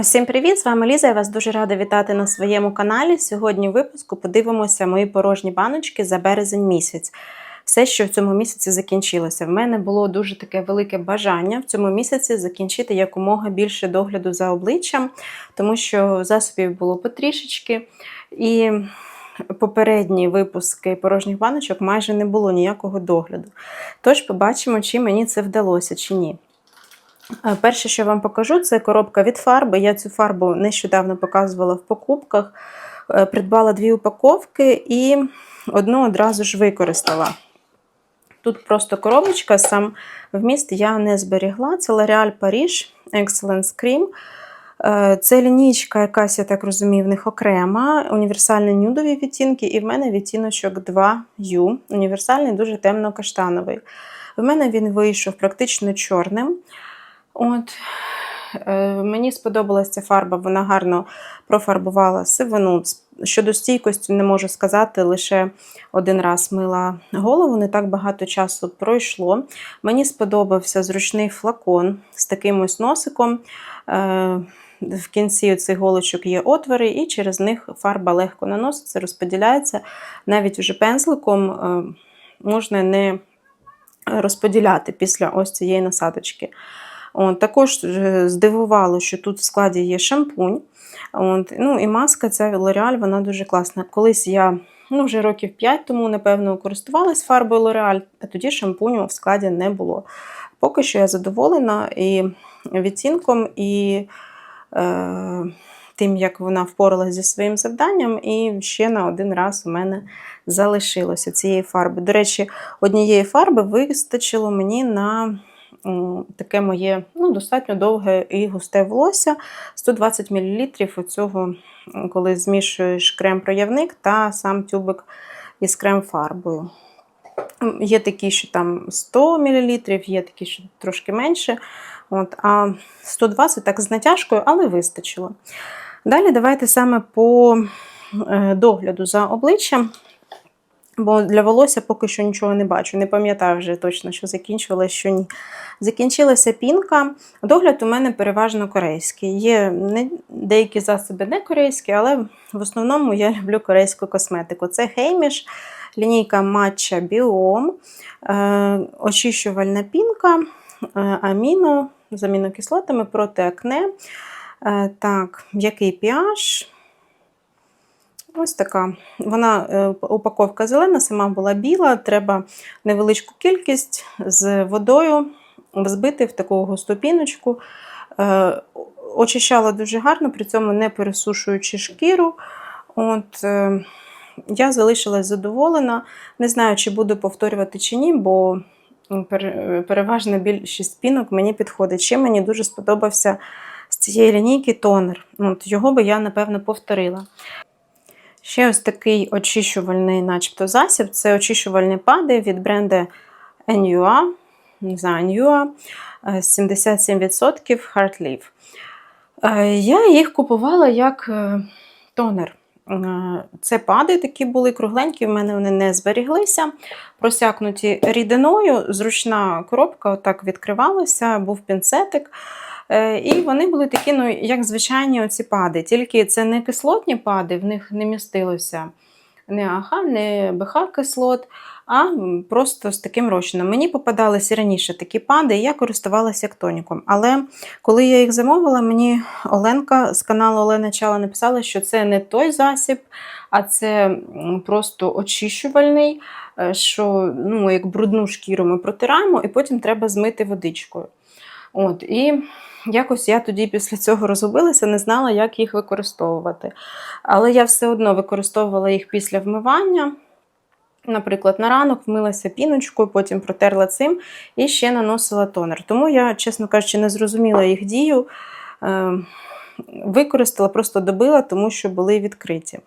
Усім привіт! З вами Ліза. Я вас дуже рада вітати на своєму каналі. Сьогодні в випуску подивимося мої порожні баночки за березень місяць. Все, що в цьому місяці закінчилося. В мене було дуже таке велике бажання в цьому місяці закінчити якомога більше догляду за обличчям, тому що засобів було потрішечки. І попередні випуски порожніх баночок майже не було ніякого догляду. Тож побачимо, чи мені це вдалося, чи ні. Е, Перше, що вам покажу, це коробка від фарби. Я цю фарбу нещодавно показувала в покупках. Е, Придбала дві упаковки і одну одразу ж використала. Тут просто коробочка, сам вміст я не зберігла. Це L'Oréal Paris Excellence Cream. Е, Це лінійка, якась, я так розумію, в них окрема, універсальні нюдові відтінки, і в мене відтіночок 2U, універсальний, дуже темно-каштановий. В мене він вийшов практично чорним. От, е, Мені сподобалася ця фарба, вона гарно профарбувала сивину. Щодо стійкості, не можу сказати, лише один раз мила голову, не так багато часу пройшло. Мені сподобався зручний флакон з таким ось носиком. Е, В кінці цих голочок є отвори, і через них фарба легко наноситься, розподіляється. Навіть вже пензликом е, можна не розподіляти після ось цієї насадочки. Також е, здивувало, що тут в складі є шампунь. От, ну І маска ця L'Oreal, вона дуже класна. Колись я ну, вже років 5 тому, напевно, користувалась фарбою L'Oreal, а тоді шампуню в складі не було. Поки що я задоволена і відцінком, і е, тим, як вона впоралася зі своїм завданням, і ще на один раз у мене залишилося цієї фарби. До речі, однієї фарби вистачило мені на таке моє ну, достатньо довге і густе волосся. 120 мл оцього, коли змішуєш крем-проявник та сам тюбик із крем-фарбою. Є такі, що там 100 мл, є такі, що трошки менше. От, А 120 так з натяжкою, але вистачило. Далі давайте саме по е, догляду за обличчям. Бо для волосся поки що нічого не бачу. Не пам'ятаю вже точно, що закінчувалася, що ні. Закінчилася пінка. Догляд у мене переважно корейський. Є деякі засоби не корейські, але в основному я люблю корейську косметику. Це Хейміш, лінійка Matcha Biome, е, очищувальна пінка, е, аміно з амінокислотами проти акне. Е, так, М'який pH. Ось така. Вона е, упаковка зелена, сама була біла. Треба невеличку кількість з водою взбити в таку густу піночку. Е, очищала дуже гарно, при цьому не пересушуючи шкіру. От, е, Я залишилась задоволена. Не знаю, чи буду повторювати чи ні, бо переважна більшість пінок мені підходить. Ще мені дуже сподобався з цієї лінійки тонер. От, Його би я, напевно, повторила. Ще ось такий очищувальний, начебто, засіб це очищувальні пади від бренду NUA, не знаю, NUA 77% Heart Leaf. Е, Я їх купувала як е, тонер. Е, це пади такі були кругленькі, в мене вони не зберіглися. Просякнуті рідиною, зручна коробка отак відкривалася, був пінцетик. Е, і вони були такі, ну, як звичайні оці пади. Тільки це не кислотні пади, в них не містилося не АХ, не БХ кислот, а просто з таким розчином. Мені попадалися раніше такі пади, і я користувалася як тоніком. Але коли я їх замовила, мені Оленка з каналу Олена Чала написала, що це не той засіб, а це просто очищувальний, е, що ну, як брудну шкіру ми протираємо, і потім треба змити водичкою. От, І якось я тоді після цього розгубилася, не знала, як їх використовувати. Але я все одно використовувала їх після вмивання. Наприклад, на ранок вмилася піночкою, потім протерла цим і ще наносила тонер. Тому я, чесно кажучи, не зрозуміла їх дію. Е, використала, просто добила, тому що були відкриті.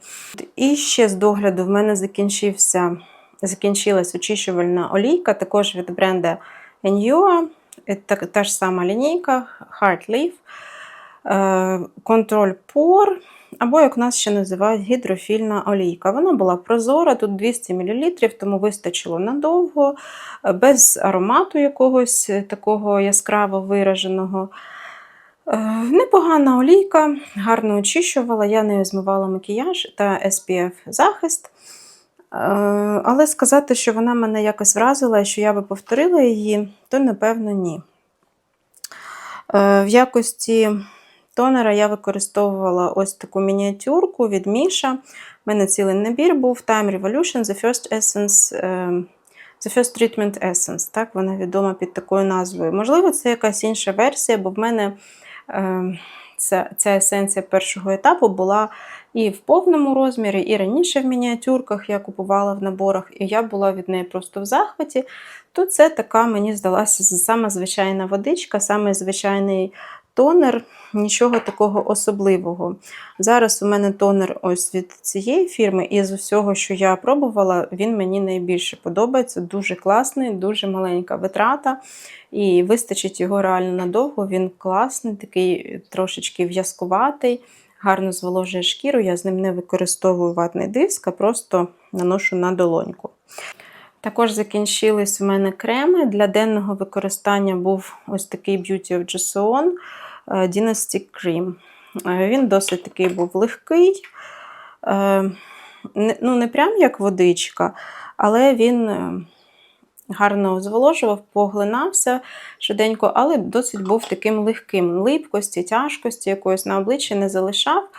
І ще з догляду в мене закінчився, закінчилась очищувальна олійка, також від бренду Enjua. Та, та ж сама лінійка Heart Leaf, е, контроль пор, або, як нас ще називають, гідрофільна олійка. Вона була прозора, тут 200 мл, тому вистачило надовго, без аромату якогось такого яскраво вираженого. Е, Непогана олійка, гарно очищувала, я нею змивала макіяж та SPF захист. Е, Але сказати, що вона мене якось вразила і що я би повторила її, то напевно ні. Е, В якості тонера я використовувала ось таку мініатюрку від Міша. У мене цілий набір був Time Revolution The First Essence. е, The First Treatment Essence, так, вона відома під такою назвою. Можливо, це якась інша версія, бо в мене ця, ця есенція першого етапу була і в повному розмірі, і раніше в мініатюрках я купувала в наборах, і я була від неї просто в захваті. То це така, мені здалася, саме звичайна водичка, саме звичайний тонер, нічого такого особливого. Зараз у мене тонер ось від цієї фірми, і з усього, що я пробувала, він мені найбільше подобається. Дуже класний, дуже маленька витрата. І вистачить його реально надовго. Він класний, такий трошечки в'язкуватий, гарно зволожує шкіру. Я з ним не використовую ватний диск, а просто наношу на долоньку. Також закінчились у мене креми. Для денного використання був ось такий Beauty of Joseon е, Dynasty Cream. Е, Він досить такий був легкий, е, ну не прям як водичка, але він е, гарно зволожував, поглинався швиденько, але досить був таким легким. Липкості, тяжкості якоїсь на обличчі не залишав.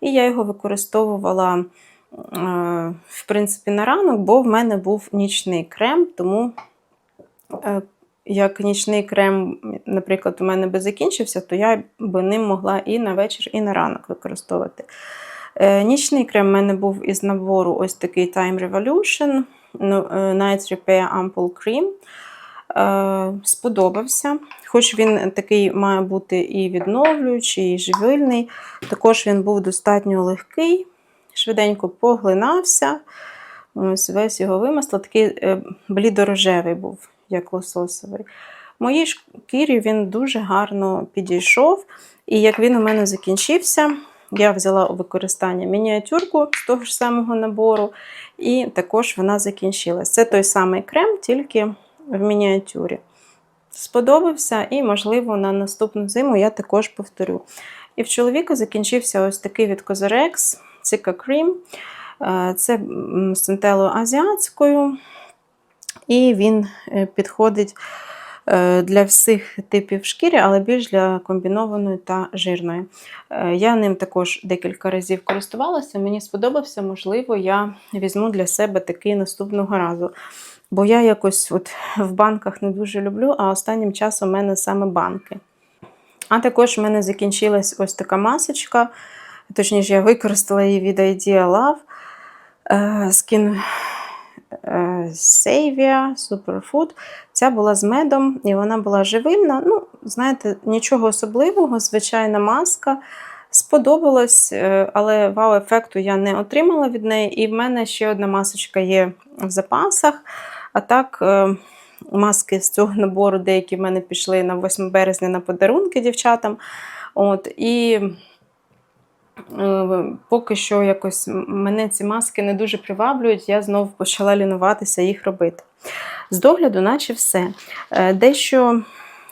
І я його використовувала, е, в принципі, на ранок, бо в мене був нічний крем, тому е, як нічний крем, наприклад, у мене би закінчився, то я би ним могла і на вечір, і на ранок використовувати. Е, Нічний крем в мене був із набору ось такий Time Revolution ну, е, Night Repair Ampoule Cream. Е, Сподобався. Хоч він такий має бути і відновлюючий, і живильний. Також він був достатньо легкий, швиденько поглинався. Ось весь його вимисло, такий блідорожевий був, як лососовий. Моїй шкірі він дуже гарно підійшов. І як він у мене закінчився, я взяла у використання мініатюрку з того ж самого набору, і також вона закінчилась. Це той самий крем, тільки в мініатюрі. Сподобався, і, можливо, на наступну зиму я також повторю. І в чоловіка закінчився ось такий від Cica Cream. Е, Це з центелою азіатською, і він е, підходить е, для всіх типів шкіри, але більш для комбінованої та жирної. Е, Я ним також декілька разів користувалася, мені сподобався, можливо, я візьму для себе такий наступного разу. Бо я якось от в банках не дуже люблю, а останнім часом у мене саме банки. А також в мене закінчилась ось така масочка. Точніше, я використала її від Idea Love Skin Savia Superfood. Ця була з медом, і вона була живильна. Ну, знаєте, нічого особливого, звичайна маска. Сподобалось, е, але вау-ефекту я не отримала від неї. І в мене ще одна масочка є в запасах. А так, е, маски з цього набору, деякі в мене пішли на 8 березня на подарунки дівчатам. От, і поки що якось мене ці маски не дуже приваблюють, я знову почала лінуватися їх робити. З догляду, наче все. Е, Дещо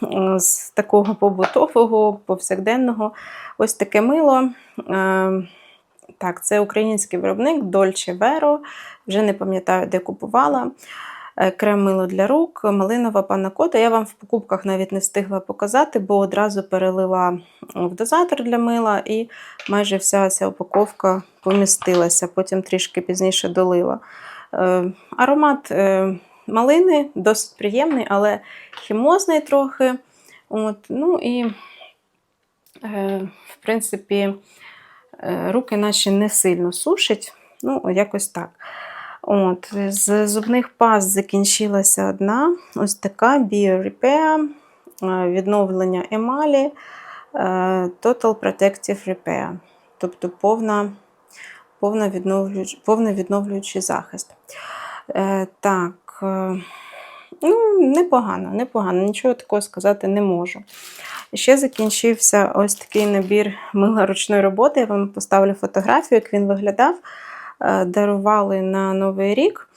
е, з такого побутового, повсякденного, ось таке мило. Е, Так, це український виробник Dolce Vero, вже не пам'ятаю, де купувала. Е, Крем мило для рук, малинова панакота. Я вам в покупках навіть не встигла показати, бо одразу перелила в дозатор для мила і майже вся ця упаковка помістилася, потім трішки пізніше долила. Е, Аромат е, малини досить приємний, але хімозний трохи. От, ну і, в принципі, руки наші не сильно сушать. Ну, якось так. От, з зубних паст закінчилася одна. Ось така Bio е, відновлення емалі, е, Total Protective Repair. Тобто повна, повна відновлюючий, повний відновлюючий захист. Е, Так, ну, непогано, непогано, нічого такого сказати не можу. Ще закінчився ось такий набір мила ручної роботи. Я вам поставлю фотографію, як він виглядав. Е, Дарували на Новий рік.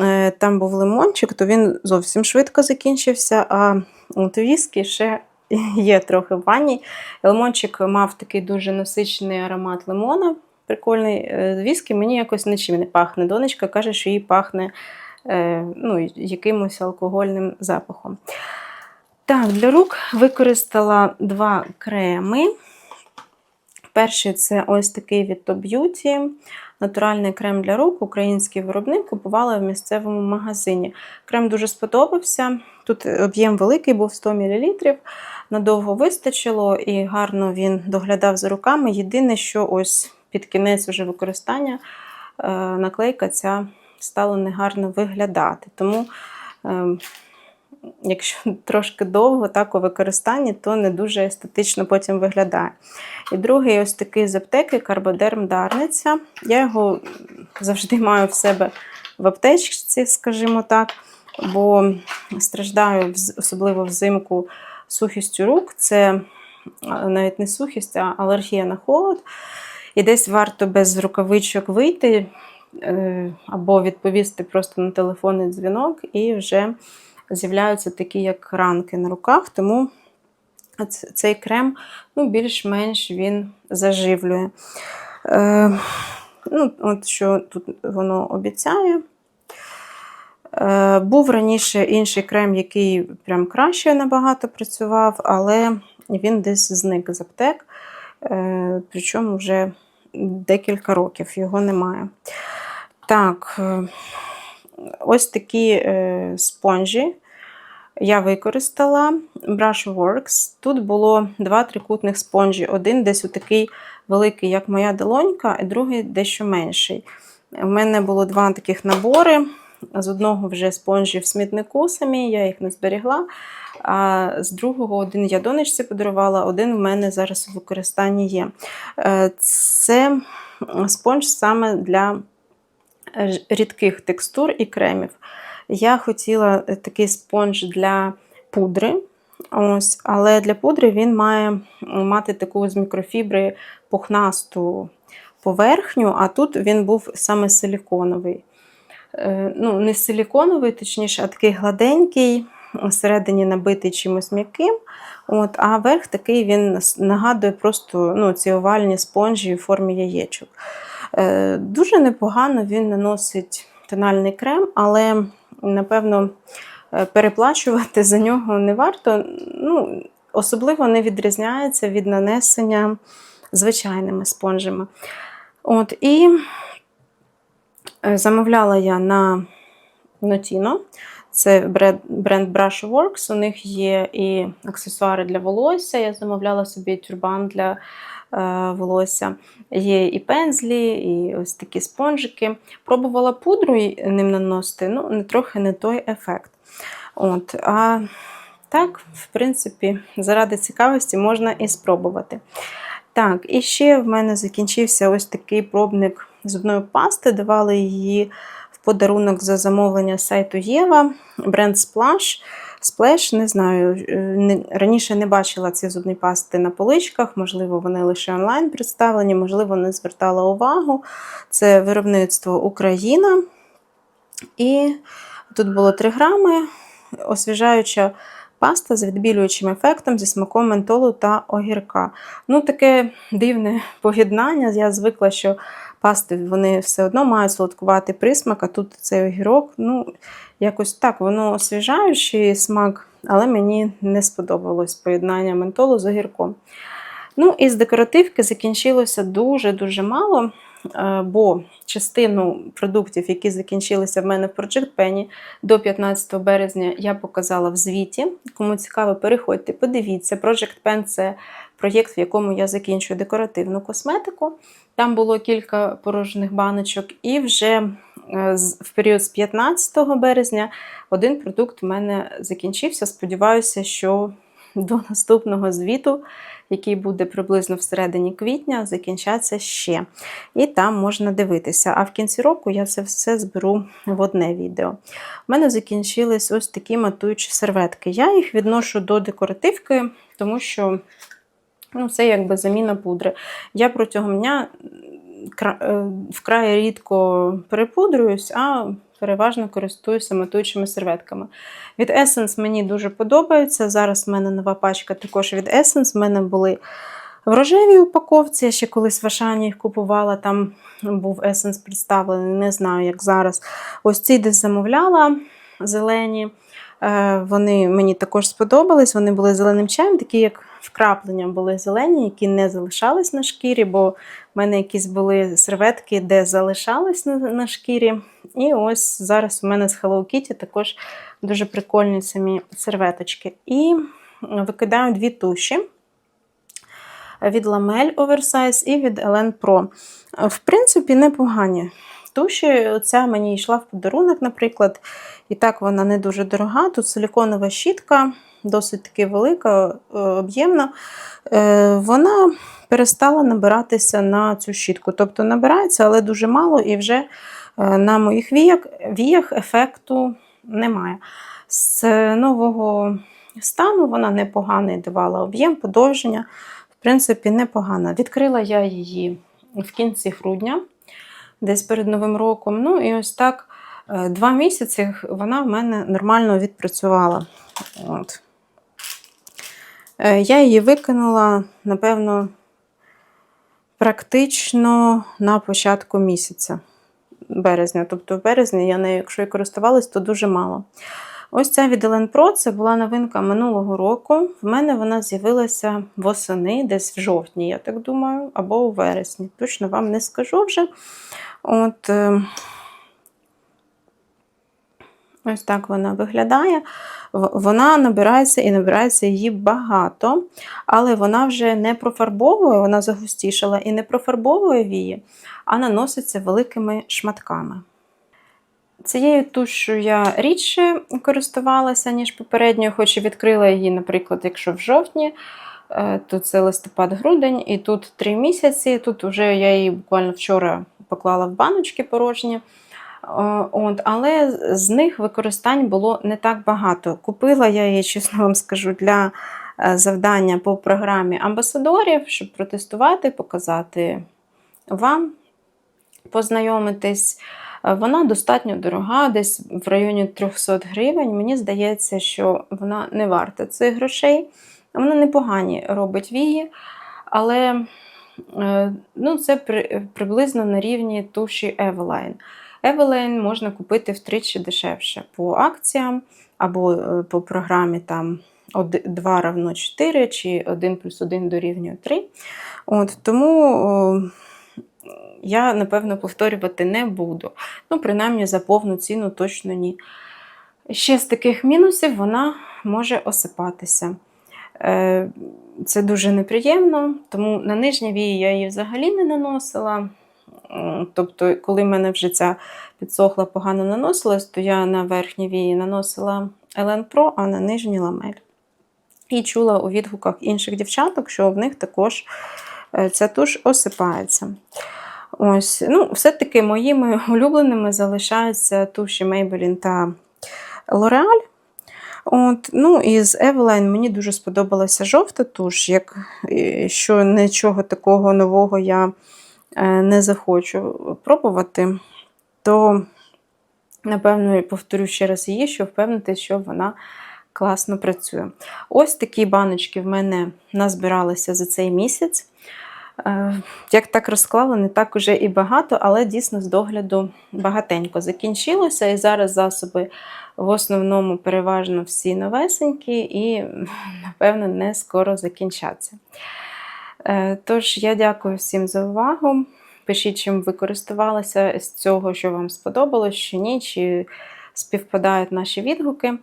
Е, Там був лимончик, то він зовсім швидко закінчився, а от віскі ще є трохи в ванні. Лимончик мав такий дуже насичений аромат лимона. Прикольний Е, віскі мені якось нічим не пахне. Донечка каже, що їй пахне ну, якимось алкогольним запахом. Так, для рук використала два креми. Перший це ось такий від Top Beauty. Натуральний крем для рук, український виробник, купувала в місцевому магазині. Крем дуже сподобався. Тут об'єм великий, був 100 мл. Надовго вистачило і гарно він доглядав за руками. Єдине, що ось під кінець вже використання е, наклейка ця стала негарно виглядати. Тому, е, якщо трошки довго так у використанні, то не дуже естетично потім виглядає. І другий ось такий з аптеки Карбодерм Дарниця. Я його завжди маю в себе в аптечці, скажімо так, бо страждаю, особливо взимку, сухістю рук. Це навіть не сухість, а алергія на холод. І десь варто без рукавичок вийти е, або відповісти просто на телефонний дзвінок, і вже з'являються такі, як ранки на руках. Тому цей крем ну, більш-менш він заживлює. Е, ну, от що тут воно обіцяє. Е, був раніше інший крем, який прям краще набагато працював, але він десь зник з аптек. Е, причому вже декілька років його немає. Так, е, ось такі е, спонжі я використала Brushworks. Тут було два трикутних спонжі. Один десь такий великий, як моя долонька, і другий дещо менший. У мене було два таких набори. З одного вже спонжі в смітнику самі, я їх не зберігла. А з другого один я донечці подарувала, один в мене зараз у використанні є. Е, Це спонж саме для рідких текстур і кремів. Я хотіла е, такий спонж для пудри. Ось, але для пудри він має мати таку з мікрофібри пухнасту поверхню, а тут він був саме силіконовий. Е, Ну, не силіконовий, точніше, а такий гладенький, всередині набитий чимось м'яким. От, а верх такий він нагадує просто ну, ці овальні спонжі в формі яєчок. Е, Дуже непогано він наносить тональний крем, але, напевно, е, переплачувати за нього не варто. Ну, Особливо не відрізняється від нанесення звичайними спонжами. От, І е, замовляла я на Notino. Це бренд бренд Brushworks. У них є і аксесуари для волосся. Я замовляла собі тюрбан для волосся. Є і пензлі, і ось такі спонжики. Пробувала пудру ним наносити, ну, трохи не той ефект. От, а так, в принципі, заради цікавості можна і спробувати. Так, і ще в мене закінчився ось такий пробник зубної пасти. Давали її в подарунок за замовлення сайту Єва, бренд Splash. Splash, не знаю, е, раніше не бачила ці зубні пасти на поличках, можливо, вони лише онлайн представлені, можливо, не звертала увагу. Це виробництво Україна. І тут було 3 грами, освіжаюча паста з відбілюючим ефектом зі смаком ментолу та огірка. Ну, таке дивне поєднання. Я звикла, що пасти вони все одно мають солодкувати присмак, а тут цей огірок, ну, якось так, воно освіжаючий смак, але мені не сподобалось поєднання ментолу з огірком. Ну, і з декоративки закінчилося дуже-дуже мало, бо частину продуктів, які закінчилися в мене в Project Penny до 15 березня, я показала в звіті. Кому цікаво, переходьте, подивіться. Project Pen – це проєкт, в якому я закінчую декоративну косметику. Там було кілька порожніх баночок, і вже е, в період з 15 березня один продукт в мене закінчився. Сподіваюся, що до наступного звіту, який буде приблизно всередині квітня, закінчаться ще. І там можна дивитися. А в кінці року я це все зберу в одне відео. У мене закінчились ось такі матуючі серветки. Я їх відношу до декоративки, тому що ну, це якби заміна пудри. Я протягом дня вкрай рідко перепудрююсь, а переважно користуюся матуючими серветками. Від Essence мені дуже подобаються. Зараз в мене нова пачка також від Essence. В мене були в рожевій упаковці. Я ще колись в Ашані їх купувала. Там був Essence представлений, не знаю, як зараз. Ось ці десь замовляла зелені. Е, Вони мені також сподобались. Вони були зеленим чаєм, такі як вкраплення були зелені, які не залишались на шкірі, бо в мене якісь були серветки, де залишались на, на шкірі. І ось зараз у мене з Hello Kitty також дуже прикольні самі серветочки. І викидаю дві туші від Lamel Oversize і від Elen Pro. В принципі, непогані. Туші, оця мені йшла в подарунок, наприклад. І так вона не дуже дорога. Тут силіконова щітка, досить таки велика, е, об'ємна. Е, Вона перестала набиратися на цю щітку. Тобто набирається, але дуже мало, і вже е, на моїх віях, віях ефекту немає. З нового стану вона непоганий давала об'єм, подовження. В принципі, непогана. Відкрила я її в кінці грудня, десь перед Новим роком. Ну і ось так два місяці вона в мене нормально відпрацювала. От. Е, Я її викинула, напевно, практично на початку місяця березня. Тобто в березні я нею, якщо і користувалась, то дуже мало. Ось ця від Elen Pro це була новинка минулого року. В мене вона з'явилася восени, десь в жовтні, я так думаю, або у вересні. Точно вам не скажу вже. От, е, ось так вона виглядає. Вона набирається і набирається її багато, але вона вже не профарбовує, вона загустішала і не профарбовує вії, а наноситься великими шматками. Цією тушю я рідше користувалася, ніж попередньою, хоч і відкрила її, наприклад, якщо в жовтні, е, то це листопад-грудень, і тут три місяці. Тут вже я її буквально вчора поклала в баночки порожні. Е, От, але з них використань було не так багато. Купила я її, чесно вам скажу, для е, завдання по програмі амбасадорів, щоб протестувати, показати вам, познайомитись. Е, Вона достатньо дорога, десь в районі 300 гривень. Мені здається, що вона не варта цих грошей. Вона непогані робить вії, але ну, це при, приблизно на рівні туші Eveline. Eveline можна купити втричі дешевше по акціям або е, по програмі там 2 равно 4 чи 1 плюс 1 дорівнює 3. От, тому я, напевно, повторювати не буду. Ну, принаймні, за повну ціну точно ні. Ще з таких мінусів вона може осипатися. Е, Це дуже неприємно, тому на нижні вії я її взагалі не наносила. М, Тобто, коли в мене вже ця підсохла, погано наносилась, то я на верхні вії наносила Elen Pro, а на нижні ламель. І чула у відгуках інших дівчаток, що в них також е, ця туш осипається. Ось, ну, Все-таки моїми улюбленими залишаються туші Maybelline та L'Oreal. От, ну, і з Eveline мені дуже сподобалася жовта туш, як, е, що нічого такого нового я е, не захочу пробувати, то, напевно, повторю ще раз її, щоб впевнити, що вона класно працює. Ось такі баночки в мене назбиралися за цей місяць. Е, Як так розклала, не так уже і багато, але дійсно з догляду багатенько закінчилося. І зараз засоби в основному переважно всі новесенькі і, напевно, не скоро закінчаться. Е, Тож, я дякую всім за увагу. Пишіть, чим ви користувалися з цього, що вам сподобалось, що ні, чи співпадають наші відгуки.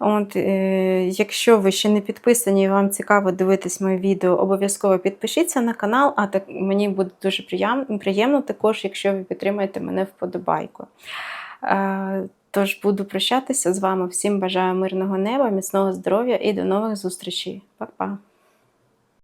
От, е, Якщо ви ще не підписані і вам цікаво дивитись моє відео, обов'язково підпишіться на канал, а так мені буде дуже приємно, приємно також, якщо ви підтримаєте мене вподобайку. Е, Тож буду прощатися з вами. Всім бажаю мирного неба, міцного здоров'я і до нових зустрічей. Па-па!